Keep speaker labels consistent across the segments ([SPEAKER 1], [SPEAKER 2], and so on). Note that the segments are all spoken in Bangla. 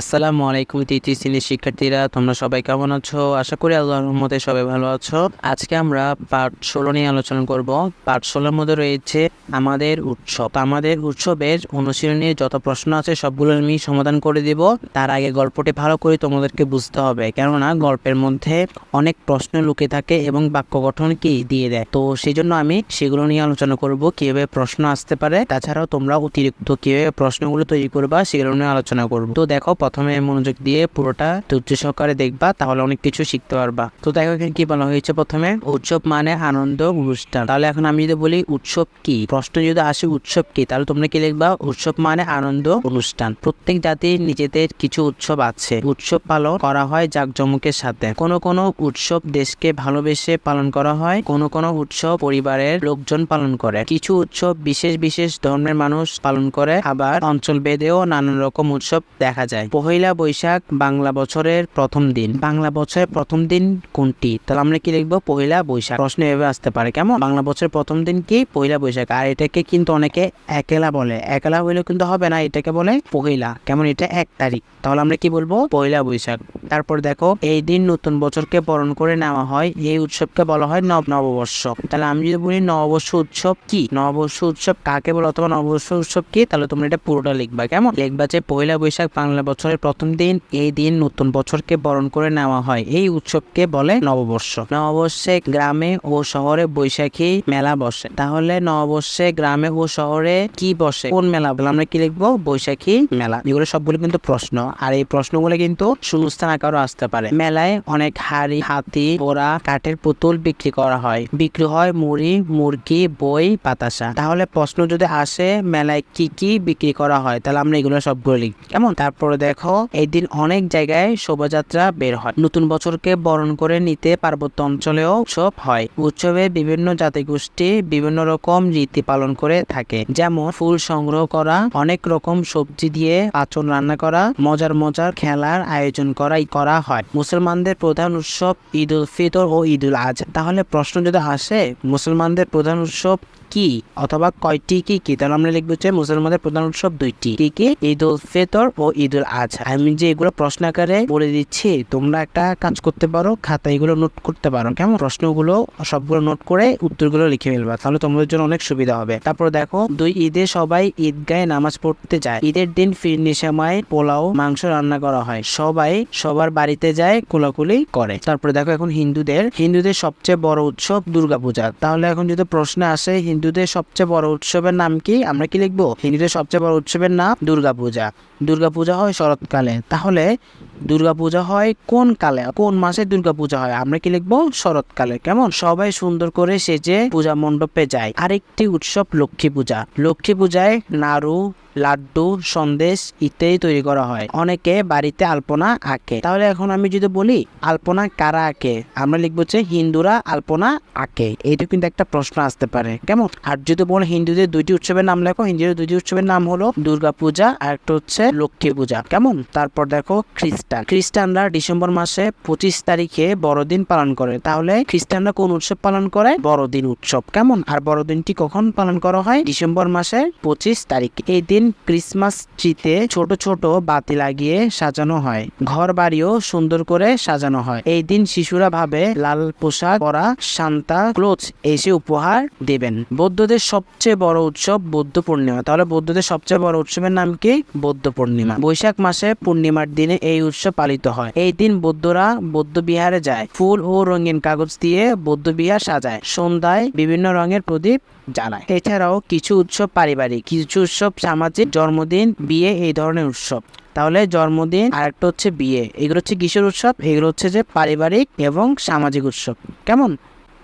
[SPEAKER 1] আসসালামু আলাইকুম তৃতীয় শ্রেণির শিক্ষার্থীরা, তোমরা সবাই কেমন আছো? আশা করি আল্লাহর রহমতে সবাই ভালো আছো। আজকে আমরা পার্ট ষোলো নিয়ে আলোচনা করব। পার্ট ষোলোর মধ্যে রয়েছে আমাদের উৎসব। আমাদের উৎসবের অনুশীলনীর যত প্রশ্ন আছে সবগুলো আমি সমাধান করে দিব। তার আগে গল্পটি ভালো করে তোমাদেরকে বুঝতে হবে। কেননা গল্পের মধ্যে অনেক প্রশ্ন লুকে থাকে এবং বাক্য গঠন কি দিয়ে দেয়। তো সেই জন্য আমি সেগুলো নিয়ে আলোচনা করব, কীভাবে প্রশ্ন আসতে পারে। তাছাড়াও তোমরা অতিরিক্ত কীভাবে প্রশ্নগুলো তৈরি করবা সেগুলো নিয়ে আলোচনা করব। তো দেখো প্রথমে মনোযোগ দিয়ে পুরোটা ধৈর্য সহকারে দেখবা, তাহলে অনেক কিছু শিখতে পারবা। তো দেখো এখানে কি বলা হয়েছে প্রথমে? উৎসব মানে আনন্দ অনুষ্ঠান। তাহলে এখন আমি যদি বলি উৎসব কি? প্রশ্ন যদি আসে উৎসব কি, তাহলে তোমরা কি লিখবা? উৎসব মানে আনন্দ অনুষ্ঠান। প্রত্যেক জাতির নিজেদের কিছু উৎসব আছে। উৎসব পালন করা হয় জাঁকজমকের সাথে। কোন কোন উৎসব দেশকে ভালোবেসে পালন করা হয়, কোন কোন উৎসব পরিবারের লোকজন পালন করে। কিছু উৎসব বিশেষ বিশেষ ধর্মের মানুষ পালন করে, আবার অঞ্চল ভেদেও নানান রকম উৎসব দেখা যায়। পহেলা বৈশাখ বাংলা বছরের প্রথম দিন। বাংলা বছরের প্রথম দিন কোনটি? তাহলে আমরা কি লিখব পহেলা বৈশাখ? প্রশ্ন এভাবে আসতে পারে, কেমন? বাংলা বছরের প্রথম দিন কি? পহেলা বৈশাখ। আর এটাকে কিন্তু অনেকে একেলা বলে। একেলা হইলেও কিন্তু হবে না, এটাকে বলে পহেলা। কেমন? এটা এক তারিখ। তাহলে আমরা কি বলব? পহেলা বৈশাখ। তারপর দেখো, এই দিন নতুন বছরকে বরণ করে নেওয়া হয়। এই উৎসবকে বলা হয় নব নববর্ষ। তাহলে আমি যদি বলি নববর্ষ উৎসব কি? নববর্ষ উৎসব কাকে বলে অথবা নববর্ষ উৎসব কি? তাহলে তোমরা এটা পুরোটা লিখবা, কেমন? লিখবা যে পয়লা বৈশাখ বাংলা বছরের প্রথম দিন এই দিন নতুন বছরকে বরণ করে নেওয়া হয়। এই উৎসবকে বলে নববর্ষ। নববর্ষে গ্রামে ও শহরে বৈশাখী মেলা বসে। তাহলে নববর্ষে গ্রামে ও শহরে কি বসে? কোন মেলা? বলে আমরা কি লিখব? বৈশাখী মেলা। এগুলো সবগুলো কিন্তু প্রশ্ন। আর এই প্রশ্নগুলো কিন্তু শূন্যস্থান আকারও আসতে পারে। মেলায় অনেক হাড়ি, হাতি, ঘোড়া, কাঠের পুতুল বিক্রি করা হয়। বিক্রি হয় মুড়ি, মুরগি, বই, বাতাসা। তাহলে প্রশ্ন যদি আসে, মেলায় কি কি বিক্রি করা হয়? তাহলে আমরা এগুলো সবগুলো লিখি কেমন? তারপরে দেখো, এই দিন অনেক জায়গায় শোভাযাত্রা বের হয়। নতুন বছরকে বরণ করে নিতে পার্বত্য অঞ্চলেও উৎসব হয়। উৎসবে বিভিন্ন জাতিগোষ্ঠী বিভিন্ন রকম রীতি পালন করে থাকে। যেমন ফুল সংগ্রহ করা, অনেক রকম সবজি দিয়ে পাচন রান্না করা, মজার মজার খেলার আয়োজন করাই করা হয়। মুসলমানদের প্রধান উৎসব ঈদ উল ফিতর ও ঈদ উল আজহা তাহলে প্রশ্ন যদি আসে, মুসলমানদের প্রধান উৎসব কি? অথবা কয়টি কি? কি? তাহলে আমরা লিখব যে মুসলমানদের প্রধান উৎসব দুইটি। কি কি? ঈদ উল ফেতর ও ঈদ উল আজহা আমি যে এগুলো প্রশ্ন আকারে বলে দিচ্ছি, তোমরা একটা কাজ করতে পারো খাতা এগুলো নোট করতে পারো। কেমন? প্রশ্নগুলো, সবগুলো নোট করে উত্তরগুলো লিখে ফেলবা, তাহলে তোমাদের জন্য অনেক সুবিধা হবে। তারপর দেখো, দুই ঈদে সবাই ঈদগাহে নামাজ পড়তে যায়। ঈদের দিন ফিরনি সময় পোলাও, মাংস রান্না করা হয়। সবাই সবার বাড়িতে যায়, কোলাকুলি করে। তারপরে দেখো এখন হিন্দুদের। হিন্দুদের সবচেয়ে বড় উৎসব দুর্গাপূজা। তাহলে এখন যদি প্রশ্ন আসে হিন্দুদের সবচেয়ে বড় উৎসবের নাম কি? আমরা কি লিখব? হিন্দুদের সবচেয়ে বড় উৎসবের নাম দুর্গাপূজা। দুর্গাপূজা হয় শরৎকালে। তাহলে দুর্গাপূজা হয় কোন কালে? কোন মাসে দুর্গাপূজা হয়? আমরা কি লিখব? শরৎকালে। কেমন? সবাই সুন্দর করে সেজে পূজা মণ্ডপে যায়। আরেকটি উৎসব লক্ষ্মী পূজা। লক্ষ্মী পূজায় নাড়ু, লাড্ডু, সন্দেশ ইত্যাদি তৈরি করা হয়। অনেকে বাড়িতে আলপনা আঁকে। তাহলে এখন আমি যদি বলি, আলপনা কারা আঁকে? আমরা লিখব যে হিন্দুরা আলপনা আঁকে। এইটা কিন্তু একটা প্রশ্ন আসতে পারে। কেমন? আর যদি বলো হিন্দুদের দুইটি উৎসবের নাম লেখো। হিন্দুদের দুইটি উৎসবের নাম হলো দুর্গা পূজা আর একটা হচ্ছে লক্ষ্মী পূজা। কেমন? তারপর দেখো খ্রিস্টান। খ্রিস্টানরা ডিসেম্বর মাসে পঁচিশ তারিখে বড়দিন পালন করে। তাহলে খ্রিস্টানরা কোন উৎসব পালন করে? বড়দিন উৎসব। কেমন? আর বড়দিনটি কখন পালন করা হয়? ডিসেম্বর মাসে পঁচিশ তারিখ। এই দিন ক্রিসমাস ট্রিতে ছোট ছোট বাতি লাগিয়ে সাজানো হয়। ঘর বাড়িও সুন্দর করে সাজানো হয়। এই দিন শিশুরা ভাবে লাল পোশাক পরা সান্তা ক্লোথ এসে উপহার দেবেন। বৌদ্ধদের সবচেয়ে বড় উৎসব বৌদ্ধ পূর্ণিমা। তাহলে বৌদ্ধদের সবচেয়ে বড় উৎসবের নাম কি? বৌদ্ধ পূর্ণিমা। বৈশাখ মাসে পূর্ণিমার দিনে এই উৎসব পালিত হয়। এই দিন বৌদ্ধরা বৌদ্ধ বিহারে যায়। ফুল ও রঙিন কাগজ দিয়ে বৌদ্ধ বিহার সাজায়। সন্ধ্যায় বিভিন্ন রঙের প্রদীপ জ্বালায়। এছাড়াও কিছু উৎসব পারিবারিক, কিছু উৎসব সামাজিক, জন্মদিন, বিয়ে, এই ধরনের উৎসব। তাহলে জন্মদিন আর একটা হচ্ছে বিয়ে। এগুলো হচ্ছে কিশোর উৎসব, এগুলো হচ্ছে যে পারিবারিক এবং সামাজিক উৎসব। কেমন?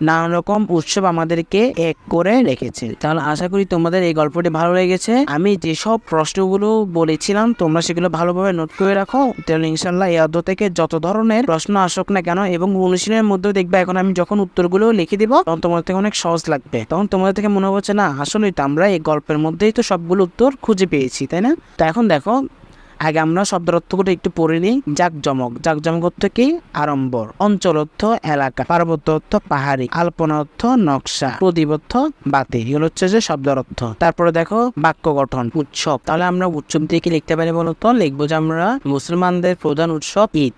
[SPEAKER 1] নানান রকম উৎসব আমাদেরকে এক করে রেখেছে। তাহলে আশা করি তোমাদের এই গল্পটি ভালো লেগেছে। আমি যেসব প্রশ্নগুলো বলেছিলাম, তোমরা সেগুলো ভালোভাবে নোট করে রাখো। তাহলে ইনশাল্লাহ এই অধ্যায় থেকে যত ধরনের প্রশ্ন আসুক না কেন এবং অনুশীলনের মধ্যেও দেখবে এখন আমি যখন উত্তরগুলো লিখে দিব, তখন তোমাদের থেকে অনেক সহজ লাগবে। তখন তোমাদের থেকে মনে হচ্ছে, না, আসলেই তো আমরা এই গল্পের মধ্যেই তো সবগুলো উত্তর খুঁজে পেয়েছি তাই না? তো এখন দেখো আগে আমরা শব্দের অর্থগুলো একটু পড়ে নিই। জাকজমক। জাকজমক অর্থ কি? আড়ম্বর। অঞ্চল অর্থ এলাকা। পার্বত্য অর্থ পাহাড়ি। আলপনা অর্থ নকশা। প্রদীপ অর্থ বাতি। এগুলো হচ্ছে যে শব্দ অর্থ। তারপরে দেখো বাক্য গঠন, উৎসব। তাহলে আমরা উৎসব দিয়ে কি লিখতে পারি বলতো? লিখব যে আমরা মুসলমানদের প্রধান উৎসব ঈদ।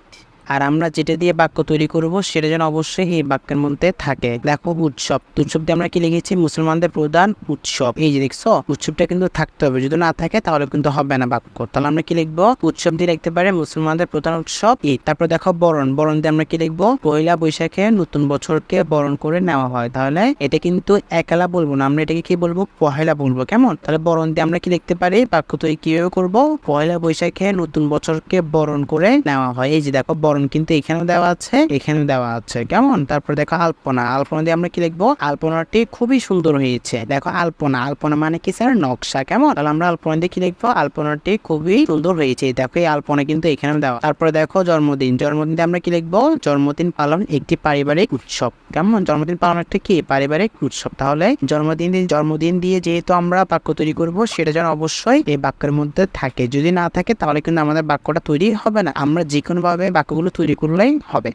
[SPEAKER 1] আর আমরা যেটা দিয়ে বাক্য তৈরি করব সেটা যেন অবশ্যই এই বাক্যের মধ্যে থাকে। দেখো, উৎসব। উৎসব দিয়ে আমরা কি লিখেছি? মুসলমানদের প্রধান উৎসব। এই যে দেখছ, উৎসবটা কিন্তু থাকতে হবে। যদি না থাকে, তাহলে কিন্তু হবে না বাক্য। তাহলে আমরা কি লিখব? উৎসব দিয়ে লিখতে পারি মুসলমানদের প্রধান উৎসব ঈদ। তারপর দেখো, বরণ। বরণ দিয়ে আমরা কি লিখব? পয়লা বৈশাখে নতুন বছরকে বরণ করে নেওয়া হয়। তাহলে এটা কিন্তু একালা বলব না। আমরা এটাকে কি বলব? পহেলা বলব। কেমন? তাহলে বরণ দিয়ে আমরা কি লিখতে পারি? বাক্য তৈরি কীভাবে করব? পয়লা বৈশাখে নতুন বছরকে বরণ করে নেওয়া হয়। এই যে দেখো, বরণ কিন্তু এখানেও দেওয়া আছে, এখানে দেওয়া আছে। কেমন? তারপর দেখো আলপনা। আলপনা দিয়ে আমরা কি লিখব? আলপনাটি খুবই সুন্দর হয়েছে। দেখো আলপনা। আলপনা মানে কি স্যার? নকশা। কেমন? তাহলে আমরা আলপনা দিয়ে কি লিখব? আলপনাটি খুবই সুন্দর হয়েছে। দেখো এই আলপনা কিন্তু এখানেও দেওয়া। তারপরে দেখো জন্মদিন। জন্মদিন আমরা কি লিখব? জন্মদিন পালন একটি পারিবারিক উৎসব। কেমন? জন্মদিন পালন একটা কি? পারিবারিক উৎসব। তাহলে জন্মদিন জন্মদিন দিয়ে যেহেতু আমরা বাক্য তৈরি করব, সেটা যেন অবশ্যই এই বাক্যের মধ্যে থাকে। যদি না থাকে, তাহলে কিন্তু আমাদের বাক্যটা তৈরি হবে না। আমরা যে কোনো ভাবে বাক্যগুলো তৈরি করলেই হবে।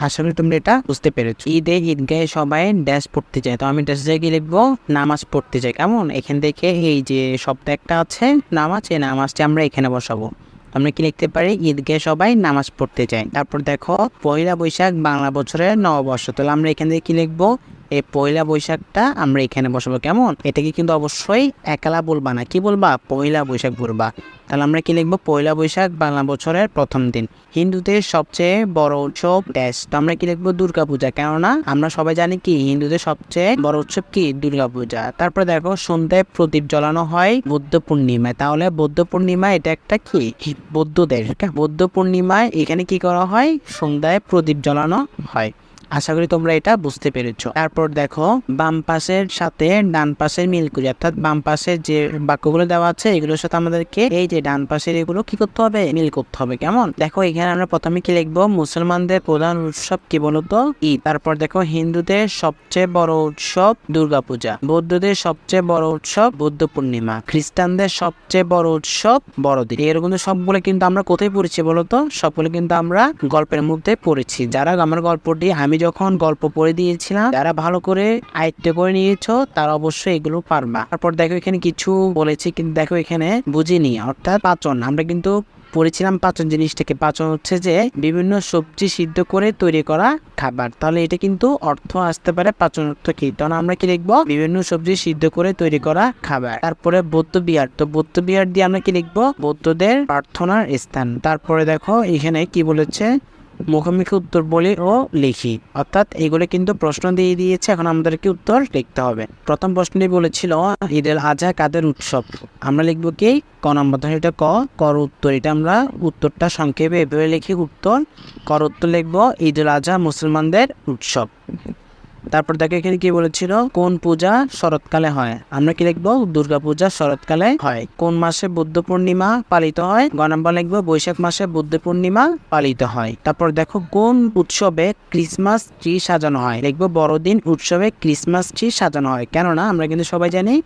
[SPEAKER 1] করি তোমরা এটা বুঝতে পেরেছ। ঈদে ঈদগাহে সবাই ড্যাশ পড়তে যায়। তো আমি ড্যাশ জায়গায় লিখব, নামাজ পড়তে যাই। কেমন? এখান থেকে এই যে শব্দ একটা আছে, নামাজ, এই নামাজটা আমরা এখানে বসাবো। আমরা কি লিখতে পারি? ঈদগাহে সবাই নামাজ পড়তে যায়। তারপর দেখো, পয়লা বৈশাখ বাংলা বছরের নববর্ষ। তাহলে আমরা এখান থেকে কি লিখব? এই পয়লা বৈশাখটা আমরা এখানে বসাবো। কেমন? এটাকে কিন্তু অবশ্যই একালা বলবা না। কি বলবা? পয়লা বৈশাখ বলবা। তাহলে আমরা কি লিখব? পয়লা বৈশাখ বাংলা বছরের প্রথম দিন। হিন্দুদের সবচেয়ে বড় উৎসব ড্যাশ তো আমরা কি লিখব? দুর্গাপূজা। কেননা আমরা সবাই জানি কি, হিন্দুদের সবচেয়ে বড় উৎসব কি? দুর্গাপূজা। তারপরে দেখো, সন্ধ্যায় প্রদীপ জ্বালানো হয় বৌদ্ধ পূর্ণিমায়। তাহলে বৌদ্ধ পূর্ণিমা এটা একটা কি? বৌদ্ধদের। বৌদ্ধ পূর্ণিমায় এখানে কি করা হয়? সন্ধ্যায় প্রদীপ জ্বালানো হয়। আশা করি তোমরা এটা বুঝতে পেরেছ। তারপর দেখো, বাম পাশের সাথে ডান পাশের মিল করি। অর্থাৎ বাম পাশের যে বাক্যগুলো দেওয়া আছে, এগুলোর সাথে আমাদেরকে এই যে ডান পাশের এগুলো কি করতে হবে? মিল করতে হবে। কেমন? দেখো, এখানে আমরা প্রথমে কি লিখব? মুসলমানদের প্রধান উৎসব কি বলতো? ঈদ। তারপর দেখো, হিন্দুদের সবচেয়ে বড় উৎসব দুর্গাপূজা। বৌদ্ধদের সবচেয়ে বড় উৎসব বৌদ্ধ পূর্ণিমা। খ্রিস্টানদের সবচেয়ে বড় উৎসব বড়দিন। এরকম সবগুলো কিন্তু আমরা কোথায় পড়েছি বলতো? সবগুলো কিন্তু আমরা গল্পের মধ্যে পড়েছি। যারা আমার গল্পটি আমি যখন গল্প পড়ে দিয়েছিলাম, যারা ভালো করে আয়ত্ত করে নিয়েছো, তারা অবশ্যই এগুলো পারবা। তারপর দেখো এখানে কিছু বলেছি, কিন্তু দেখো এখানে বুঝিনি, অর্থাৎ পাচন। আমরা কিন্তু পড়েছিলাম পাচন জিনিসটাকে। পাচন হচ্ছে যে বিভিন্ন সবজি সিদ্ধ করে তৈরি করা খাবার। তাহলে এটা কিন্তু অর্থ আসতে পারে, পাচন অর্থ কি? তখন আমরা কি লিখব? বিভিন্ন সবজি সিদ্ধ করে তৈরি করা খাবার। তারপরে বৌদ্ধ বিহার। তো বৌদ্ধ বিহার দিয়ে আমরা কি লিখব? বৌদ্ধদের প্রার্থনার স্থান। তারপরে দেখো এখানে কি বলেছে? মুখোমুখি উত্তর বলি ও লিখি। অর্থাৎ এগুলো কিন্তু প্রশ্ন দিয়ে দিয়েছে, এখন আমাদেরকে উত্তর লিখতে হবে। প্রথম প্রশ্নটি বলেছিল ঈদ এল আজহা কাদের উৎসব? আমরা লিখব কি? ক নম্বর এটা ক, কর উত্তর, এটা আমরা উত্তরটা সংক্ষেপে এভাবে লিখি, উত্তর, কর উত্তর লিখব ঈদ এল আজহা মুসলমানদের উৎসব। তারপর দেখো এখানে কি বলেছিল? কোন পূজা শরৎকালে হয়? আমরা কি লিখব? দুর্গা পূজা শরৎকালে হয়। কোন মাসে বুদ্ধ পূর্ণিমা পালিত হয়? গ নম্বর লিখব, বৈশাখ মাসে বুদ্ধ পূর্ণিমা পালিত হয়। তারপর দেখো কোন উৎসবে ক্রিসমাস ট্রি সাজানো হয়? লিখব, বড়দিন উৎসবে ক্রিসমাস ট্রি সাজানো হয়। কেননা আমরা কিন্তু সবাই জানি,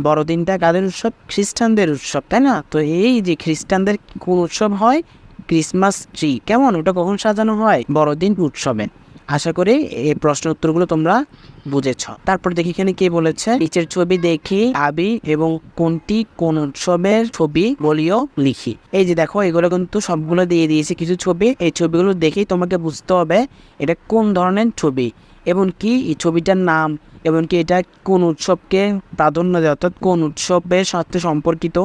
[SPEAKER 1] বড়দিনটা কাদের উৎসব? খ্রিস্টানদের উৎসব, তাই না? তো এই যে খ্রিস্টানদের কোন উৎসব হয়? Christmas tree. কেমন? ওটা কখন সাজানো হয়? বড়দিন উৎসবে। আশা করি এই প্রশ্ন উত্তরগুলো তোমরা বুঝেছ। তারপর দেখি এখানে কে বলেছে, নিচের ছবি দেখি, আবি এবং কোনটি কোন উৎসবের ছবি বলিও লিখি। এই যে দেখো, এগুলো কিন্তু সবগুলো দিয়ে দিয়েছে কিছু ছবি। এই ছবিগুলো দেখেই তোমাকে বুঝতে হবে এটা কোন ধরনের ছবি। এবং কি এই ছবিটার নাম এবং কি এটা কোন উৎসবকে প্রাধান্য দেয়, অর্থাৎ কোন উৎসবের সাথে সম্পর্কিত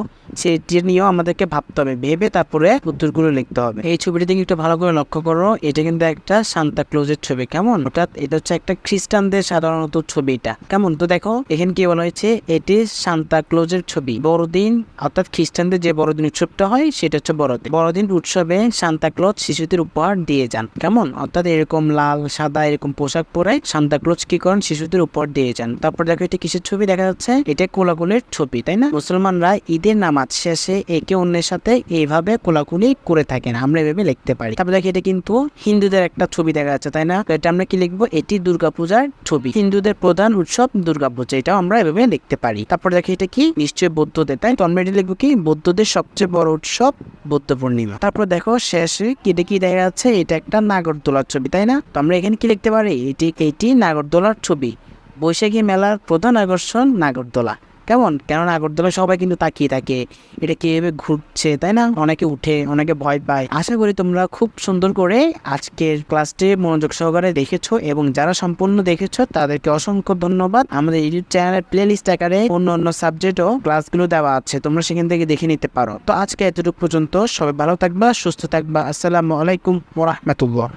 [SPEAKER 1] সেটি নিয়েও আমাদেরকে ভাবতে হবে, ভেবে তারপরে উত্তরগুলো লিখতে হবে। এই ছবিটি দিকে একটু ভালো করে লক্ষ্য করো, এটা কিন্তু একটা সান্তা ক্লোজের ছবি, কেমন? অর্থাৎ এটা হচ্ছে একটা খ্রিস্টানদের সাধারণত ছবি এটা, কেমন? তো দেখো, এখানে কি বলা হয়েছে? এটি সান্তা ক্লোজের ছবি, বড়দিন, অর্থাৎ খ্রিস্টানদের যে বড়দিন উৎসবটা হয়, সেটা হচ্ছে বড়দিন। বড়দিন উৎসবে সান্তা ক্লজ শিশুদের উপহার দিয়ে যান, কেমন? অর্থাৎ এরকম লাল, সাদা, এরকম পোশাক পরে করে সান্তাক্লোজ কি করেন? শিশুদের উপর দিয়ে যান। তারপর দেখো এটা কিসের ছবি? দেখা যাচ্ছে এটা কোলাকুলির ছবি, তাই না? মুসলমানরা ঈদের নামাজ শেষে একে অন্যের সাথে এইভাবে কোলাকুলি করে থাকেন। আমরা এভাবে লিখতে পারি। তারপর দেখো এটা কিন্তু হিন্দুদের একটা ছবি দেখা যাচ্ছে, তাই না? এটা আমরা কি লিখব? এটি দুর্গাপূজার ছবি। হিন্দুদের প্রধান উৎসব দুর্গাপূজা, এটাও আমরা এভাবে লিখতে পারি। তারপর দেখো এটা কি? নিশ্চয়ই বৌদ্ধদের, তাই তো? আমরা এটা লিখব কি? বৌদ্ধদের সবচেয়ে বড় উৎসব বৌদ্ধ পূর্ণিমা। তারপর দেখো শেষে কি এটা কি দেখা যাচ্ছে? এটা একটা নাগরদোলার ছবি, তাই না? তো আমরা এখানে কি লিখতে পারি? এটি এটি নাগরদোলার ছবি। বৈশাখী মেলার প্রধান আকর্ষণ নাগরদোলা। কেমন? কেন নাগরদোলা সবাই কিন্তু তাকিয়ে থাকে? এটা কীভাবে ঘুরছে, তাই না? অনেকে উঠে, অনেকে ভয় পায়। আশা করি তোমরা খুব সুন্দর করে আজকের ক্লাসটি মনোযোগ সহকারে দেখেছ এবং যারা সম্পূর্ণ দেখেছ, তাদেরকে অসংখ্য ধন্যবাদ। আমাদের ইউটিউব চ্যানেলের প্লে লিস্ট আকারে অন্য অন্য সাবজেক্টও ক্লাসগুলো দেওয়া আছে। তোমরা সেখান থেকে দেখে নিতে পারো। তো আজকে এতটুকু পর্যন্ত সবাই ভালো থাকবা, সুস্থ থাকবা। আসসালামু আলাইকুম ওরহমতুল্লাহ